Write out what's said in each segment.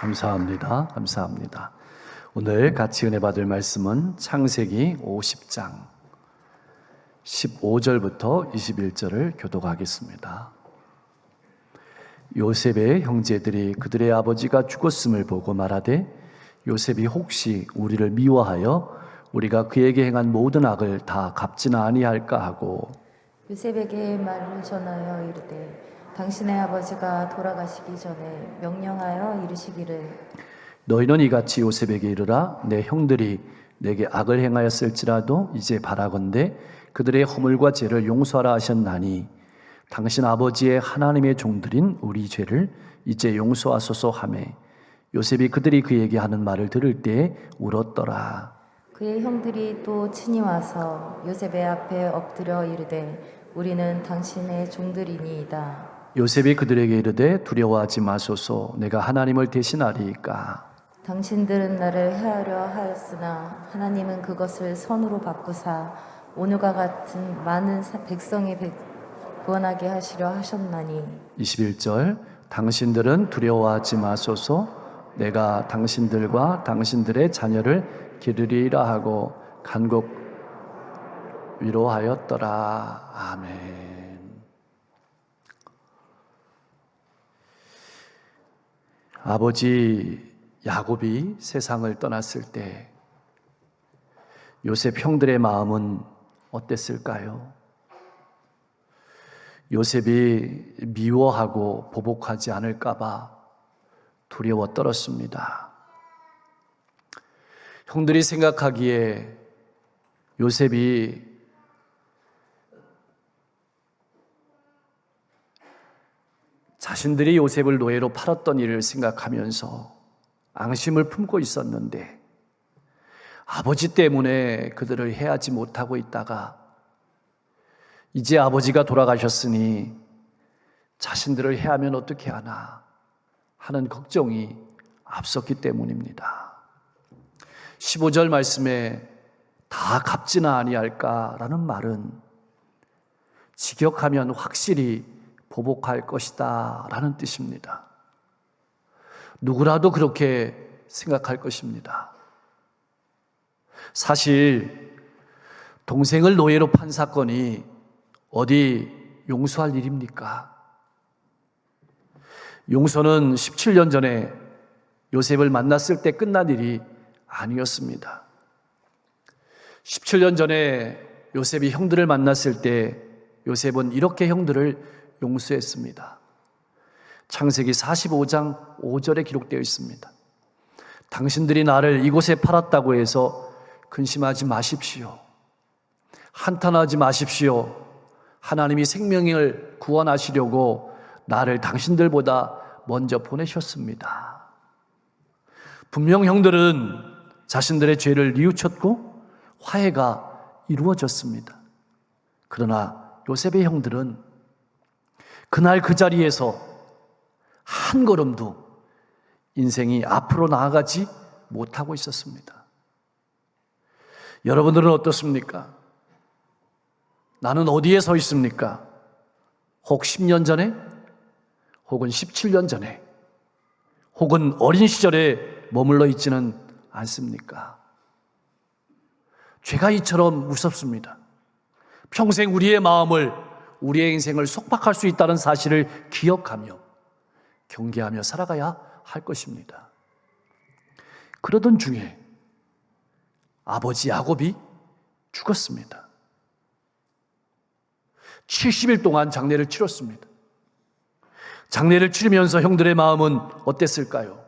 감사합니다. 감사합니다. 오늘 같이 은혜 받을 말씀은 창세기 50장 15절부터 21절을 교독하겠습니다. 요셉의 형제들이 그들의 아버지가 죽었음을 보고 말하되 요셉이 혹시 우리를 미워하여 우리가 그에게 행한 모든 악을 다 갚지는 아니할까 하고 요셉에게 말을 전하여 이르되 당신의 아버지가 돌아가시기 전에 명령하여 이르시기를. 너희는 이같이 요셉에게 이르라. 내 형들이 내게 악을 행하였을지라도 이제 바라건대 그들의 허물과 죄를 용서하라 하셨나니 당신 아버지의 하나님의 종들인 우리 죄를 이제 용서하소서 하매 요셉이 그들이 그에게 하는 말을 들을 때에 울었더라. 그의 형들이 또 친히 와서 요셉의 앞에 엎드려 이르되 우리는 당신의 종들이니이다 요셉이 그들에게 이르되 두려워하지 마소서 내가 하나님을 대신하리이까. 당신들은 나를 해하려 하였으나 하나님은 그것을 선으로 바꾸사 오늘과 같은 많은 사- 백성의 백- 구원하게 하시려 하셨나니. 21절 당신들은 두려워하지 마소서 내가 당신들과 당신들의 자녀를 기르리라 하고 간곡 위로하였더라. 아멘 아버지 야곱이 세상을 떠났을 때 요셉 형들의 마음은 어땠을까요? 요셉이 미워하고 보복하지 않을까봐 두려워 떨었습니다. 형들이 생각하기에 요셉이 자신들이 요셉을 노예로 팔았던 일을 생각하면서 앙심을 품고 있었는데 아버지 때문에 그들을 해하지 못하고 있다가 이제 아버지가 돌아가셨으니 자신들을 해하면 어떻게 하나 하는 걱정이 앞섰기 때문입니다. 15절 말씀에 다 갚지나 아니할까라는 말은 직역하면 확실히 보복할 것이다 라는 뜻입니다. 누구라도 그렇게 생각할 것입니다. 사실 동생을 노예로 판 사건이 어디 용서할 일입니까? 용서는 17년 전에 요셉을 만났을 때 끝난 일이 아니었습니다. 17년 전에 요셉이 형들을 만났을 때 요셉은 이렇게 형들을 용서했습니다. 창세기 45장 5절에 기록되어 있습니다. 당신들이 나를 이곳에 팔았다고 해서 근심하지 마십시오. 한탄하지 마십시오. 하나님이 생명을 구원하시려고 나를 당신들보다 먼저 보내셨습니다. 분명 형들은 자신들의 죄를 뉘우쳤고 화해가 이루어졌습니다. 그러나 요셉의 형들은 그날 그 자리에서 한 걸음도 인생이 앞으로 나아가지 못하고 있었습니다. 여러분들은 어떻습니까? 나는 어디에 서 있습니까? 혹 10년 전에, 혹은 17년 전에, 혹은 어린 시절에 머물러 있지는 않습니까? 죄가 이처럼 무섭습니다. 평생 우리의 마음을, 우리의 인생을 속박할 수 있다는 사실을 기억하며 경계하며 살아가야 할 것입니다. 그러던 중에 아버지 야곱이 죽었습니다. 70일 동안 장례를 치렀습니다. 장례를 치르면서 형들의 마음은 어땠을까요?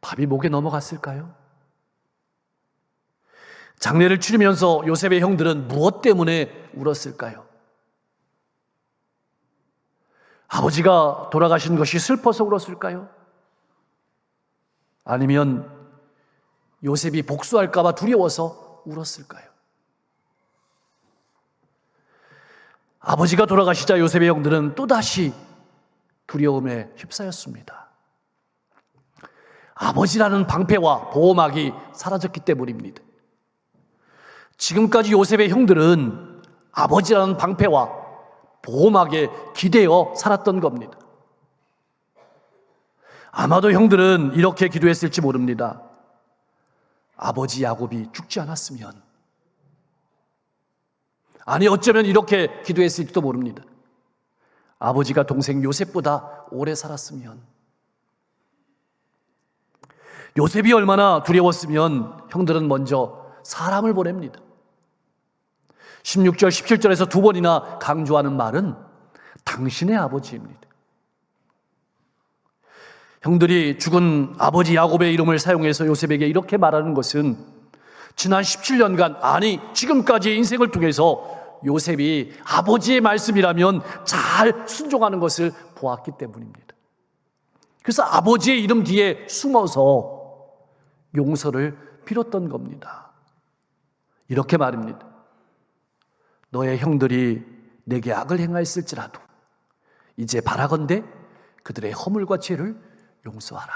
밥이 목에 넘어갔을까요? 장례를 치르면서 요셉의 형들은 무엇 때문에 울었을까요? 아버지가 돌아가신 것이 슬퍼서 울었을까요? 아니면 요셉이 복수할까봐 두려워서 울었을까요? 아버지가 돌아가시자 요셉의 형들은 또다시 두려움에 휩싸였습니다. 아버지라는 방패와 보호막이 사라졌기 때문입니다. 지금까지 요셉의 형들은 아버지라는 방패와 보호막에 기대어 살았던 겁니다. 아마도 형들은 이렇게 기도했을지 모릅니다. 아버지 야곱이 죽지 않았으면. 아니, 어쩌면 이렇게 기도했을지도 모릅니다. 아버지가 동생 요셉보다 오래 살았으면. 요셉이 얼마나 두려웠으면 형들은 먼저 사람을 보냅니다. 16절, 17절에서 두 번이나 강조하는 말은 당신의 아버지입니다. 형들이 죽은 아버지 야곱의 이름을 사용해서 요셉에게 이렇게 말하는 것은 지난 17년간, 아니, 지금까지의 인생을 통해서 요셉이 아버지의 말씀이라면 잘 순종하는 것을 보았기 때문입니다. 그래서 아버지의 이름 뒤에 숨어서 용서를 빌었던 겁니다. 이렇게 말입니다. 너의 형들이 내게 악을 행하였을지라도 이제 바라건대 그들의 허물과 죄를 용서하라.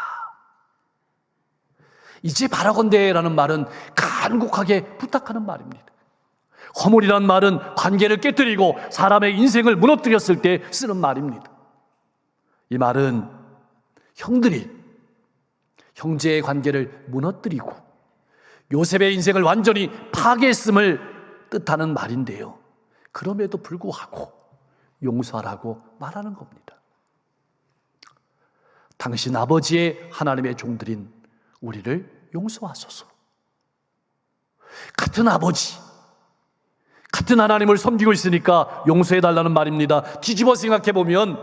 이제 바라건대라는 말은 간곡하게 부탁하는 말입니다. 허물이란 말은 관계를 깨뜨리고 사람의 인생을 무너뜨렸을 때 쓰는 말입니다. 이 말은 형들이 형제의 관계를 무너뜨리고 요셉의 인생을 완전히 파괴했음을 뜻하는 말인데요. 그럼에도 불구하고 용서하라고 말하는 겁니다. 당신 아버지의 하나님의 종들인 우리를 용서하소서. 같은 아버지, 같은 하나님을 섬기고 있으니까 용서해 달라는 말입니다. 뒤집어 생각해 보면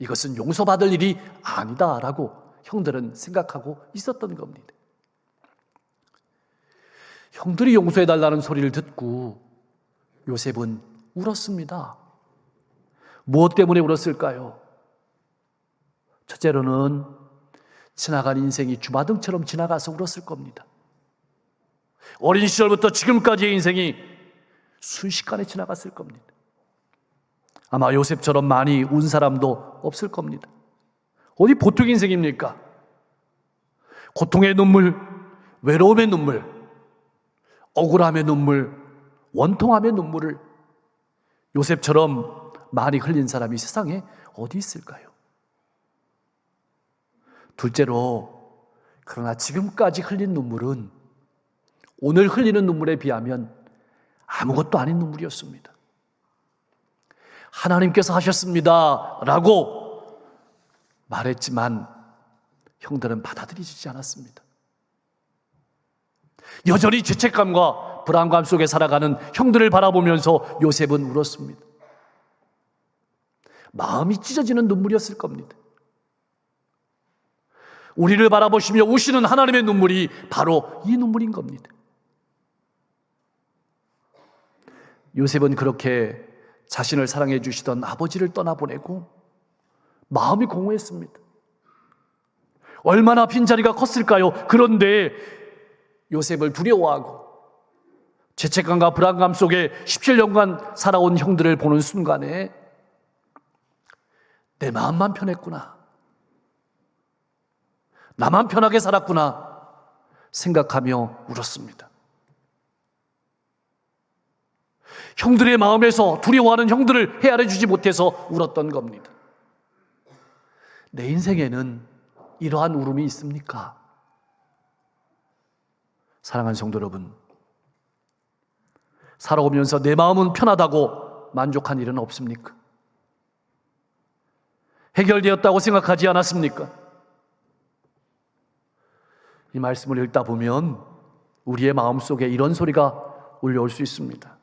이것은 용서받을 일이 아니다라고 형들은 생각하고 있었던 겁니다. 형들이 용서해 달라는 소리를 듣고 요셉은 울었습니다. 무엇 때문에 울었을까요? 첫째로는 지나간 인생이 주마등처럼 지나가서 울었을 겁니다. 어린 시절부터 지금까지의 인생이 순식간에 지나갔을 겁니다. 아마 요셉처럼 많이 운 사람도 없을 겁니다. 어디 보통 인생입니까? 고통의 눈물, 외로움의 눈물, 억울함의 눈물, 원통함의 눈물을 요셉처럼 많이 흘린 사람이 세상에 어디 있을까요? 둘째로, 그러나 지금까지 흘린 눈물은 오늘 흘리는 눈물에 비하면 아무것도 아닌 눈물이었습니다. 하나님께서 하셨습니다. 라고 말했지만 형들은 받아들이지 않았습니다. 여전히 죄책감과 불안감 속에 살아가는 형들을 바라보면서 요셉은 울었습니다. 마음이 찢어지는 눈물이었을 겁니다. 우리를 바라보시며 우시는 하나님의 눈물이 바로 이 눈물인 겁니다. 요셉은 그렇게 자신을 사랑해 주시던 아버지를 떠나보내고 마음이 공허했습니다. 얼마나 빈자리가 컸을까요? 그런데 요셉을 두려워하고 죄책감과 불안감 속에 17년간 살아온 형들을 보는 순간에 내 마음만 편했구나. 나만 편하게 살았구나 생각하며 울었습니다. 형들의 마음에서 두려워하는 형들을 헤아려 주지 못해서 울었던 겁니다. 내 인생에는 이러한 울음이 있습니까? 사랑하는 성도 여러분, 살아오면서 내 마음은 편하다고 만족한 일은 없습니까? 해결되었다고 생각하지 않았습니까? 이 말씀을 읽다 보면 우리의 마음 속에 이런 소리가 울려올 수 있습니다.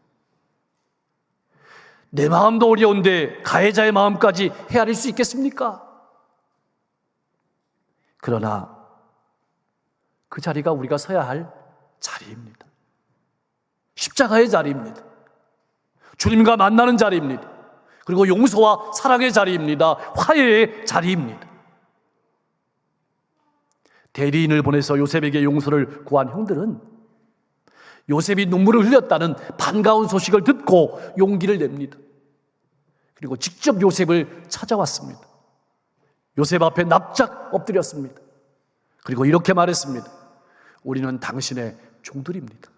내 마음도 어려운데 가해자의 마음까지 헤아릴 수 있겠습니까? 그러나 그 자리가 우리가 서야 할 자리입니다. 십자가의 자리입니다. 주님과 만나는 자리입니다. 그리고 용서와 사랑의 자리입니다. 화해의 자리입니다. 대리인을 보내서 요셉에게 용서를 구한 형들은 요셉이 눈물을 흘렸다는 반가운 소식을 듣고 용기를 냅니다. 그리고 직접 요셉을 찾아왔습니다. 요셉 앞에 납작 엎드렸습니다. 그리고 이렇게 말했습니다. 우리는 당신의 종들입니다.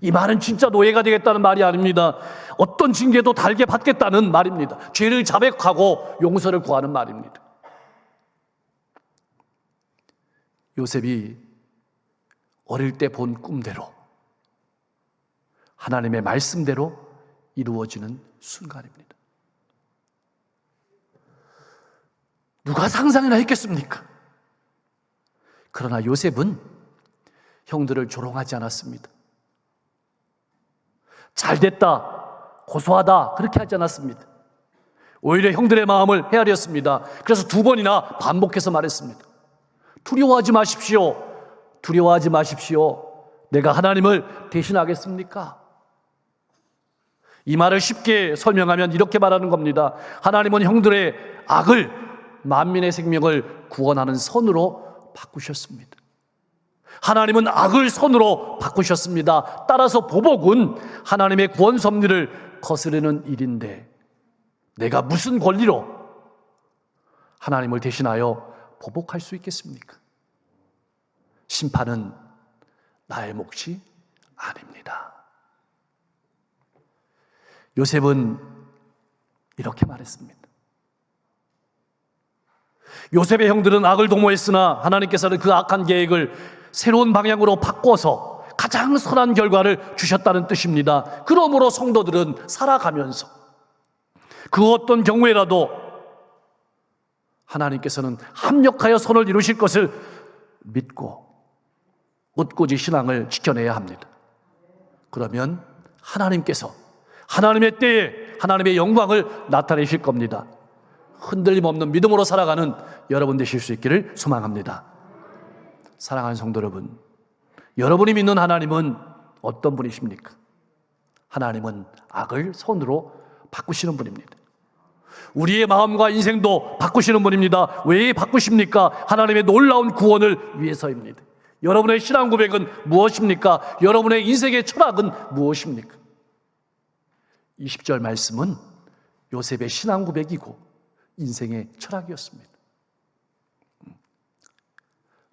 이 말은 진짜 노예가 되겠다는 말이 아닙니다. 어떤 징계도 달게 받겠다는 말입니다. 죄를 자백하고 용서를 구하는 말입니다. 요셉이 어릴 때 본 꿈대로 하나님의 말씀대로 이루어지는 순간입니다. 누가 상상이나 했겠습니까? 그러나 요셉은 형들을 조롱하지 않았습니다. 잘 됐다, 고소하다, 그렇게 하지 않았습니다. 오히려 형들의 마음을 헤아렸습니다. 그래서 두 번이나 반복해서 말했습니다. 두려워하지 마십시오. 두려워하지 마십시오. 내가 하나님을 대신하겠습니까? 이 말을 쉽게 설명하면 이렇게 말하는 겁니다. 하나님은 형들의 악을 만민의 생명을 구원하는 선으로 바꾸셨습니다. 하나님은 악을 선으로 바꾸셨습니다. 따라서 보복은 하나님의 구원 섭리를 거스르는 일인데 내가 무슨 권리로 하나님을 대신하여 보복할 수 있겠습니까? 심판은 나의 몫이 아닙니다. 요셉은 이렇게 말했습니다. 요셉의 형들은 악을 도모했으나 하나님께서는 그 악한 계획을 새로운 방향으로 바꿔서 가장 선한 결과를 주셨다는 뜻입니다. 그러므로 성도들은 살아가면서 그 어떤 경우에라도 하나님께서는 합력하여 선을 이루실 것을 믿고 굳고지 신앙을 지켜내야 합니다. 그러면 하나님께서 하나님의 때에 하나님의 영광을 나타내실 겁니다. 흔들림 없는 믿음으로 살아가는 여러분 되실 수 있기를 소망합니다. 사랑하는 성도 여러분, 여러분이 믿는 하나님은 어떤 분이십니까? 하나님은 악을 선으로 바꾸시는 분입니다. 우리의 마음과 인생도 바꾸시는 분입니다. 왜 바꾸십니까? 하나님의 놀라운 구원을 위해서입니다. 여러분의 신앙 고백은 무엇입니까? 여러분의 인생의 철학은 무엇입니까? 20절 말씀은 요셉의 신앙 고백이고 인생의 철학이었습니다.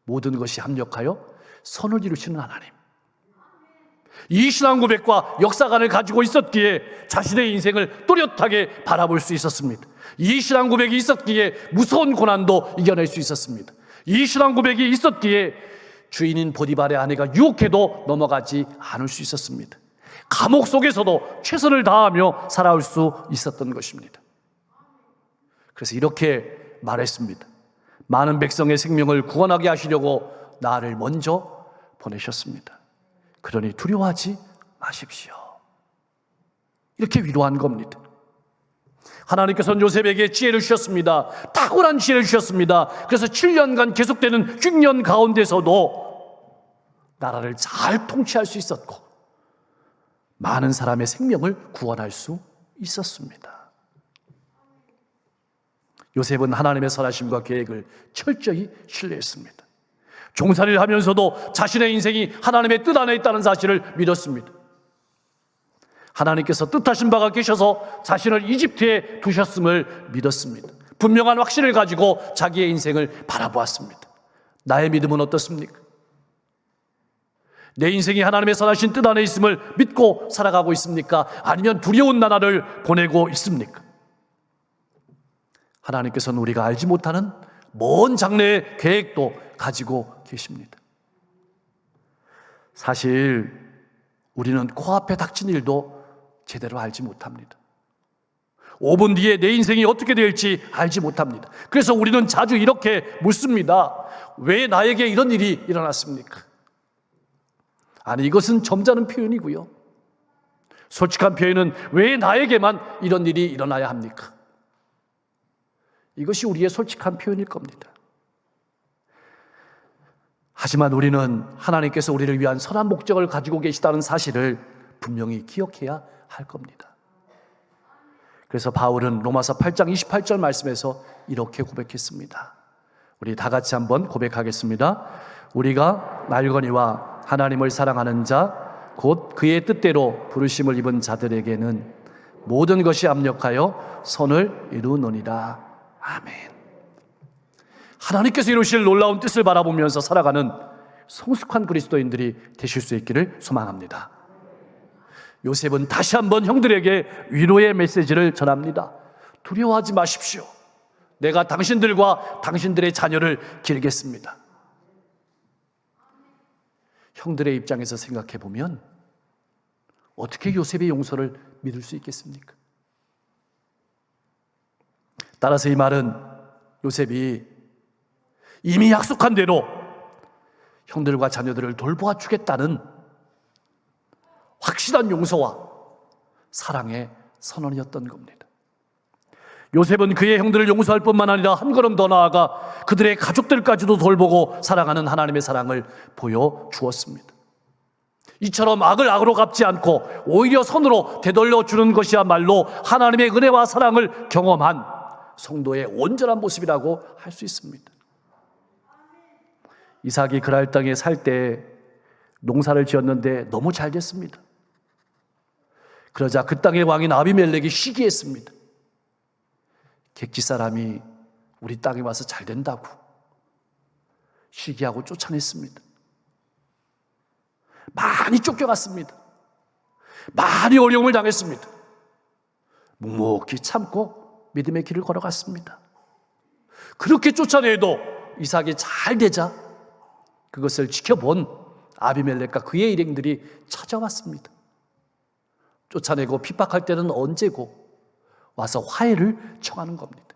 모든 것이 합력하여 선을 이루시는 하나님. 이 신앙 고백과 역사관을 가지고 있었기에 자신의 인생을 또렷하게 바라볼 수 있었습니다. 이 신앙 고백이 있었기에 무서운 고난도 이겨낼 수 있었습니다. 이 신앙 고백이 있었기에 주인인 보디발의 아내가 유혹해도 넘어가지 않을 수 있었습니다. 감옥 속에서도 최선을 다하며 살아올 수 있었던 것입니다. 그래서 이렇게 말했습니다. 많은 백성의 생명을 구원하게 하시려고 나를 먼저 보내셨습니다. 그러니 두려워하지 마십시오. 이렇게 위로한 겁니다. 하나님께서는 요셉에게 지혜를 주셨습니다. 탁월한 지혜를 주셨습니다. 그래서 7년간 계속되는 흉년 가운데서도 나라를 잘 통치할 수 있었고 많은 사람의 생명을 구원할 수 있었습니다. 요셉은 하나님의 선하심과 계획을 철저히 신뢰했습니다. 종살이를 하면서도 자신의 인생이 하나님의 뜻 안에 있다는 사실을 믿었습니다. 하나님께서 뜻하신 바가 계셔서 자신을 이집트에 두셨음을 믿었습니다. 분명한 확신을 가지고 자기의 인생을 바라보았습니다. 나의 믿음은 어떻습니까? 내 인생이 하나님의 선하신 뜻 안에 있음을 믿고 살아가고 있습니까? 아니면 두려운 나라를 보내고 있습니까? 하나님께서는 우리가 알지 못하는 먼 장래의 계획도 가지고 계십니다. 사실 우리는 코앞에 닥친 일도 제대로 알지 못합니다. 5분 뒤에 내 인생이 어떻게 될지 알지 못합니다. 그래서 우리는 자주 이렇게 묻습니다. 왜 나에게 이런 일이 일어났습니까? 아니, 이것은 점잖은 표현이고요. 솔직한 표현은 왜 나에게만 이런 일이 일어나야 합니까? 이것이 우리의 솔직한 표현일 겁니다. 하지만 우리는 하나님께서 우리를 위한 선한 목적을 가지고 계시다는 사실을 분명히 기억해야 할 겁니다. 그래서 바울은 로마서 8장 28절 말씀에서 이렇게 고백했습니다. 우리 다 같이 한번 고백하겠습니다. 우리가 날거니와 하나님을 사랑하는 자, 곧 그의 뜻대로 부르심을 입은 자들에게는 모든 것이 압력하여 선을 이루노니라. 아멘. 하나님께서 이루실 놀라운 뜻을 바라보면서 살아가는 성숙한 그리스도인들이 되실 수 있기를 소망합니다. 요셉은 다시 한번 형들에게 위로의 메시지를 전합니다. 두려워하지 마십시오. 내가 당신들과 당신들의 자녀를 기르겠습니다. 형들의 입장에서 생각해 보면 어떻게 요셉의 용서를 믿을 수 있겠습니까? 따라서 이 말은 요셉이 이미 약속한 대로 형들과 자녀들을 돌보아 주겠다는 확실한 용서와 사랑의 선언이었던 겁니다. 요셉은 그의 형들을 용서할 뿐만 아니라 한 걸음 더 나아가 그들의 가족들까지도 돌보고 사랑하는 하나님의 사랑을 보여 주었습니다. 이처럼 악을 악으로 갚지 않고 오히려 선으로 되돌려 주는 것이야말로 하나님의 은혜와 사랑을 경험한 성도의 온전한 모습이라고 할 수 있습니다. 이삭이 그랄 땅에 살 때 농사를 지었는데 너무 잘 됐습니다. 그러자 그 땅의 왕인 아비멜렉이 시기했습니다. 객지 사람이 우리 땅에 와서 잘 된다고 시기하고 쫓아냈습니다. 많이 쫓겨갔습니다. 많이 어려움을 당했습니다. 묵묵히 참고 믿음의 길을 걸어갔습니다. 그렇게 쫓아내도 이삭이 잘 되자 그것을 지켜본 아비멜렉과 그의 일행들이 찾아왔습니다. 쫓아내고 핍박할 때는 언제고 와서 화해를 청하는 겁니다.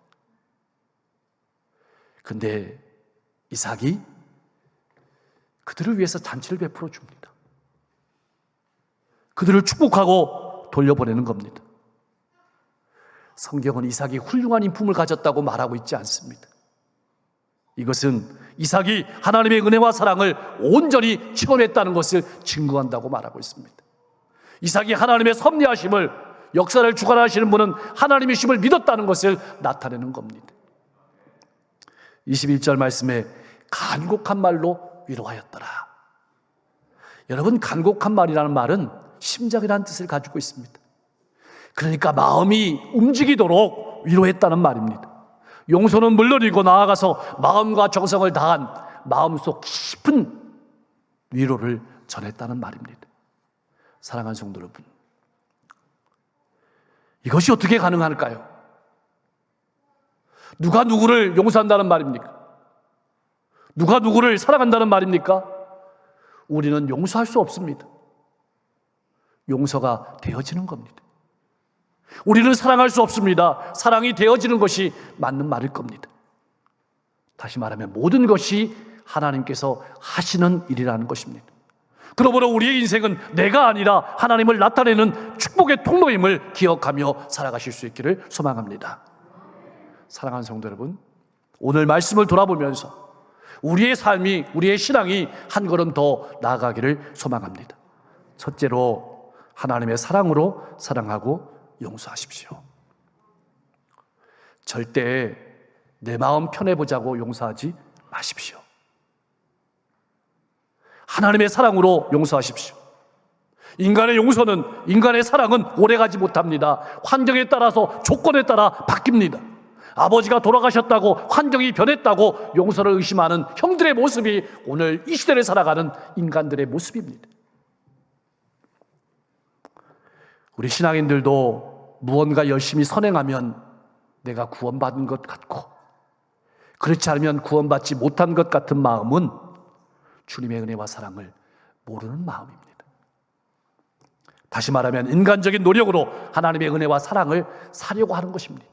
근데 이삭이 그들을 위해서 잔치를 베풀어 줍니다. 그들을 축복하고 돌려보내는 겁니다. 성경은 이삭이 훌륭한 인품을 가졌다고 말하고 있지 않습니다. 이것은 이삭이 하나님의 은혜와 사랑을 온전히 체험했다는 것을 증거한다고 말하고 있습니다. 이삭이 하나님의 섭리하심을 역사를 주관하시는 분은 하나님의 심을 믿었다는 것을 나타내는 겁니다. 21절 말씀에 간곡한 말로 위로하였더라. 여러분, 간곡한 말이라는 말은 심장이라는 뜻을 가지고 있습니다. 그러니까 마음이 움직이도록 위로했다는 말입니다. 용서는 물론이고 나아가서 마음과 정성을 다한 마음속 깊은 위로를 전했다는 말입니다. 사랑하는 성도 여러분. 이것이 어떻게 가능할까요? 누가 누구를 용서한다는 말입니까? 누가 누구를 사랑한다는 말입니까? 우리는 용서할 수 없습니다. 용서가 되어지는 겁니다. 우리는 사랑할 수 없습니다. 사랑이 되어지는 것이 맞는 말일 겁니다. 다시 말하면 모든 것이 하나님께서 하시는 일이라는 것입니다. 그러므로 우리의 인생은 내가 아니라 하나님을 나타내는 축복의 통로임을 기억하며 살아가실 수 있기를 소망합니다. 사랑하는 성도 여러분, 오늘 말씀을 돌아보면서 우리의 삶이, 우리의 신앙이 한 걸음 더 나아가기를 소망합니다. 첫째로 하나님의 사랑으로 사랑하고 용서하십시오. 절대 내 마음 편해보자고 용서하지 마십시오. 하나님의 사랑으로 용서하십시오. 인간의 용서는, 인간의 사랑은 오래가지 못합니다. 환경에 따라서 조건에 따라 바뀝니다. 아버지가 돌아가셨다고 환경이 변했다고 용서를 의심하는 형들의 모습이 오늘 이 시대를 살아가는 인간들의 모습입니다. 우리 신앙인들도 무언가 열심히 선행하면 내가 구원받은 것 같고 그렇지 않으면 구원받지 못한 것 같은 마음은 주님의 은혜와 사랑을 모르는 마음입니다. 다시 말하면 인간적인 노력으로 하나님의 은혜와 사랑을 사려고 하는 것입니다.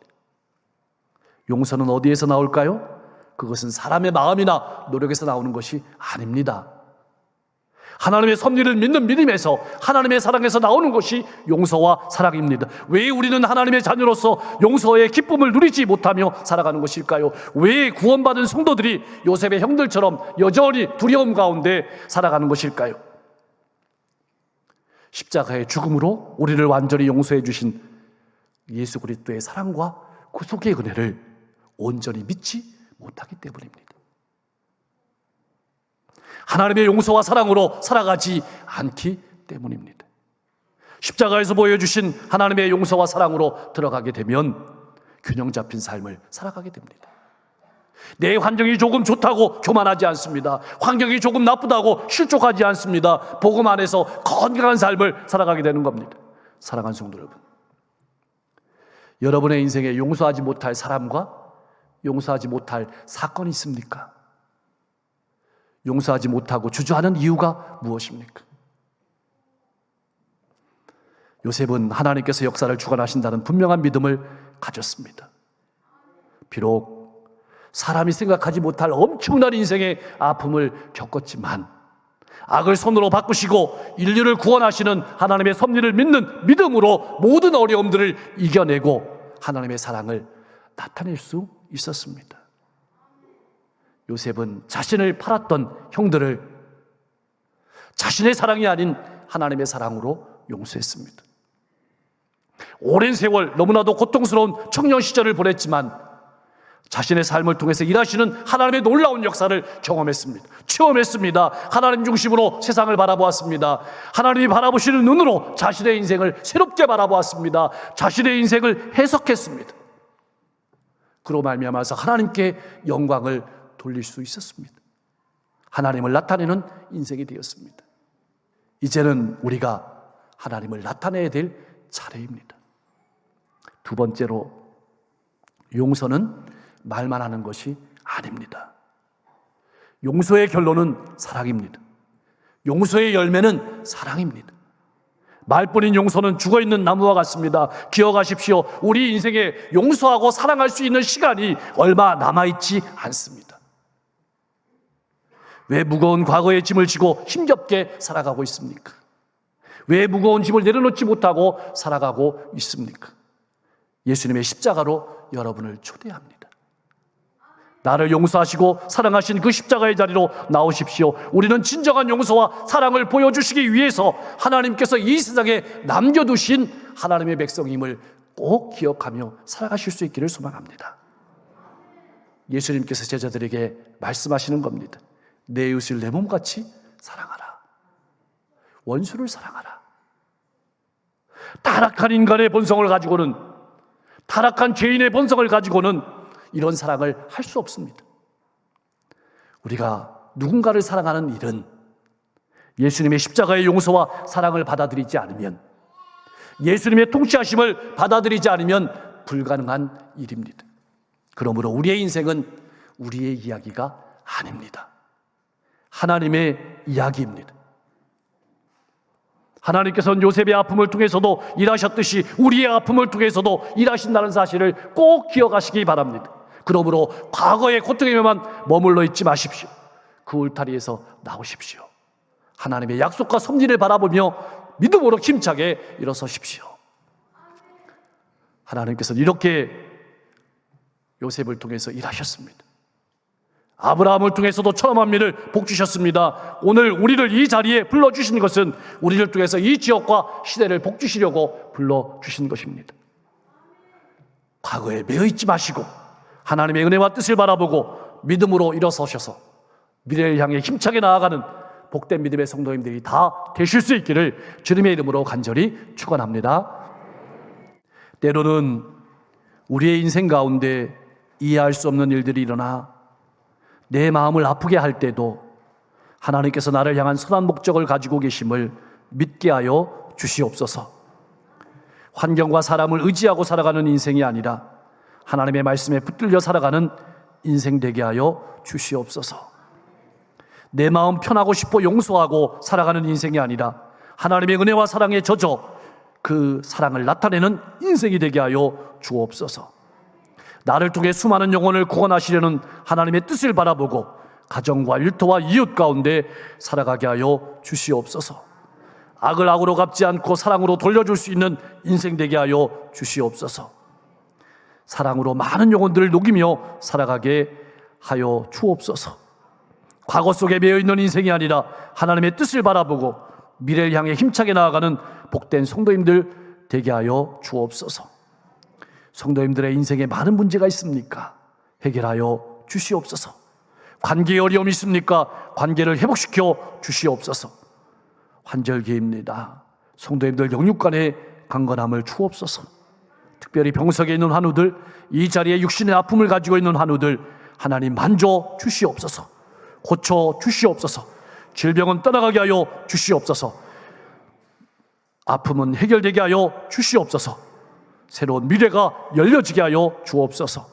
용서는 어디에서 나올까요? 그것은 사람의 마음이나 노력에서 나오는 것이 아닙니다. 하나님의 섭리를 믿는 믿음에서 하나님의 사랑에서 나오는 것이 용서와 사랑입니다. 왜 우리는 하나님의 자녀로서 용서의 기쁨을 누리지 못하며 살아가는 것일까요? 왜 구원받은 성도들이 요셉의 형들처럼 여전히 두려움 가운데 살아가는 것일까요? 십자가의 죽음으로 우리를 완전히 용서해 주신 예수 그리스도의 사랑과 구속의 은혜를 온전히 믿지 못하기 때문입니다. 하나님의 용서와 사랑으로 살아가지 않기 때문입니다. 십자가에서 보여주신 하나님의 용서와 사랑으로 들어가게 되면 균형 잡힌 삶을 살아가게 됩니다. 내 환경이 조금 좋다고 교만하지 않습니다. 환경이 조금 나쁘다고 실족하지 않습니다. 복음 안에서 건강한 삶을 살아가게 되는 겁니다. 사랑하는 성도 여러분. 여러분의 인생에 용서하지 못할 사람과 용서하지 못할 사건이 있습니까? 용서하지 못하고 주저하는 이유가 무엇입니까? 요셉은 하나님께서 역사를 주관하신다는 분명한 믿음을 가졌습니다. 비록 사람이 생각하지 못할 엄청난 인생의 아픔을 겪었지만 악을 손으로 바꾸시고 인류를 구원하시는 하나님의 섭리를 믿는 믿음으로 모든 어려움들을 이겨내고 하나님의 사랑을 나타낼 수 있었습니다. 요셉은 자신을 팔았던 형들을 자신의 사랑이 아닌 하나님의 사랑으로 용서했습니다. 오랜 세월 너무나도 고통스러운 청년 시절을 보냈지만 자신의 삶을 통해서 일하시는 하나님의 놀라운 역사를 경험했습니다. 체험했습니다. 하나님 중심으로 세상을 바라보았습니다. 하나님이 바라보시는 눈으로 자신의 인생을 새롭게 바라보았습니다. 자신의 인생을 해석했습니다. 그로 말미암아서 하나님께 영광을 돌릴 수 있었습니다. 하나님을 나타내는 인생이 되었습니다. 이제는 우리가 하나님을 나타내야 될 차례입니다. 두 번째로 용서는 말만 하는 것이 아닙니다. 용서의 결론은 사랑입니다. 용서의 열매는 사랑입니다. 말뿐인 용서는 죽어 있는 나무와 같습니다. 기억하십시오. 우리 인생에 용서하고 사랑할 수 있는 시간이 얼마 남아 있지 않습니다. 왜 무거운 과거의 짐을 지고 힘겹게 살아가고 있습니까? 왜 무거운 짐을 내려놓지 못하고 살아가고 있습니까? 예수님의 십자가로 여러분을 초대합니다. 나를 용서하시고 사랑하신 그 십자가의 자리로 나오십시오. 우리는 진정한 용서와 사랑을 보여주시기 위해서 하나님께서 이 세상에 남겨두신 하나님의 백성임을 꼭 기억하며 살아가실 수 있기를 소망합니다. 예수님께서 제자들에게 말씀하시는 겁니다. 내 이웃을 내 몸같이 사랑하라. 원수를 사랑하라. 타락한 인간의 본성을 가지고는 타락한 죄인의 본성을 가지고는 이런 사랑을 할 수 없습니다. 우리가 누군가를 사랑하는 일은 예수님의 십자가의 용서와 사랑을 받아들이지 않으면 예수님의 통치하심을 받아들이지 않으면 불가능한 일입니다. 그러므로 우리의 인생은 우리의 이야기가 아닙니다. 하나님의 이야기입니다. 하나님께서는 요셉의 아픔을 통해서도 일하셨듯이 우리의 아픔을 통해서도 일하신다는 사실을 꼭 기억하시기 바랍니다. 그러므로 과거의 고통에만 머물러 있지 마십시오. 그 울타리에서 나오십시오. 하나님의 약속과 섭리를 바라보며 믿음으로 힘차게 일어서십시오. 하나님께서는 이렇게 요셉을 통해서 일하셨습니다. 아브라함을 통해서도 천만 미를 복 주셨습니다. 오늘 우리를 이 자리에 불러 주신 것은 우리를 통해서 이 지역과 시대를 복 주시려고 불러 주신 것입니다. 과거에 매여 있지 마시고 하나님의 은혜와 뜻을 바라보고 믿음으로 일어서셔서 미래를 향해 힘차게 나아가는 복된 믿음의 성도님들이 다 되실 수 있기를 주님의 이름으로 간절히 축원합니다. 때로는 우리의 인생 가운데 이해할 수 없는 일들이 일어나 내 마음을 아프게 할 때도 하나님께서 나를 향한 선한 목적을 가지고 계심을 믿게 하여 주시옵소서. 환경과 사람을 의지하고 살아가는 인생이 아니라 하나님의 말씀에 붙들려 살아가는 인생 되게 하여 주시옵소서. 내 마음 편하고 싶어 용서하고 살아가는 인생이 아니라 하나님의 은혜와 사랑에 젖어 그 사랑을 나타내는 인생이 되게 하여 주옵소서. 나를 통해 수많은 영혼을 구원하시려는 하나님의 뜻을 바라보고 가정과 일터와 이웃 가운데 살아가게 하여 주시옵소서. 악을 악으로 갚지 않고 사랑으로 돌려줄 수 있는 인생 되게 하여 주시옵소서. 사랑으로 많은 영혼들을 녹이며 살아가게 하여 주옵소서. 과거 속에 매여 있는 인생이 아니라 하나님의 뜻을 바라보고 미래를 향해 힘차게 나아가는 복된 성도님들 되게 하여 주옵소서. 성도님들의 인생에 많은 문제가 있습니까? 해결하여 주시옵소서. 관계에 어려움이 있습니까? 관계를 회복시켜 주시옵소서. 환절기입니다. 성도님들 영육간의 강건함을 주옵소서. 특별히 병석에 있는 환우들, 이 자리에 육신의 아픔을 가지고 있는 환우들, 하나님 만져 주시옵소서. 고쳐 주시옵소서. 질병은 떠나가게 하여 주시옵소서. 아픔은 해결되게 하여 주시옵소서. 새로운 미래가 열려지게 하여 주옵소서.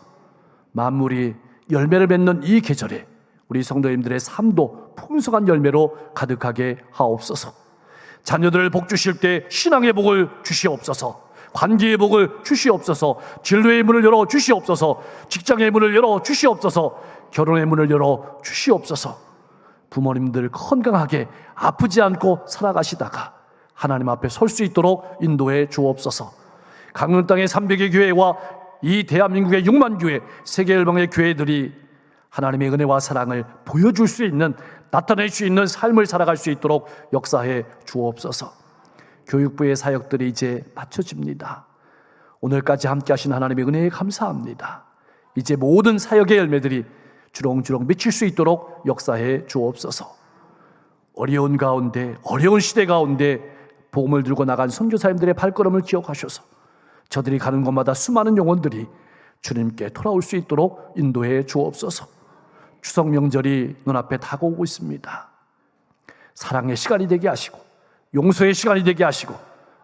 만물이 열매를 맺는 이 계절에 우리 성도님들의 삶도 풍성한 열매로 가득하게 하옵소서. 자녀들을 복 주실 때 신앙의 복을 주시옵소서. 관계의 복을 주시옵소서. 진로의 문을 열어 주시옵소서. 직장의 문을 열어 주시옵소서. 결혼의 문을 열어 주시옵소서. 부모님들 건강하게 아프지 않고 살아가시다가 하나님 앞에 설 수 있도록 인도해 주옵소서. 강릉 땅의 300의 교회와 이 대한민국의 6만 교회, 세계 열방의 교회들이 하나님의 은혜와 사랑을 보여줄 수 있는 나타낼 수 있는 삶을 살아갈 수 있도록 역사해 주옵소서. 교육부의 사역들이 이제 맞춰집니다. 오늘까지 함께 하신 하나님의 은혜에 감사합니다. 이제 모든 사역의 열매들이 주렁주렁 맺힐 수 있도록 역사해 주옵소서. 어려운 가운데, 어려운 시대 가운데 복음을 들고 나간 선교사님들의 발걸음을 기억하셔서 저들이 가는 곳마다 수많은 영혼들이 주님께 돌아올 수 있도록 인도해 주옵소서. 추석 명절이 눈앞에 다가오고 있습니다. 사랑의 시간이 되게 하시고 용서의 시간이 되게 하시고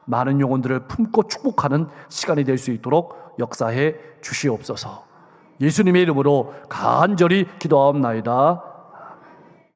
많은 영혼들을 품고 축복하는 시간이 될 수 있도록 역사해 주시옵소서. 예수님의 이름으로 간절히 기도하옵나이다.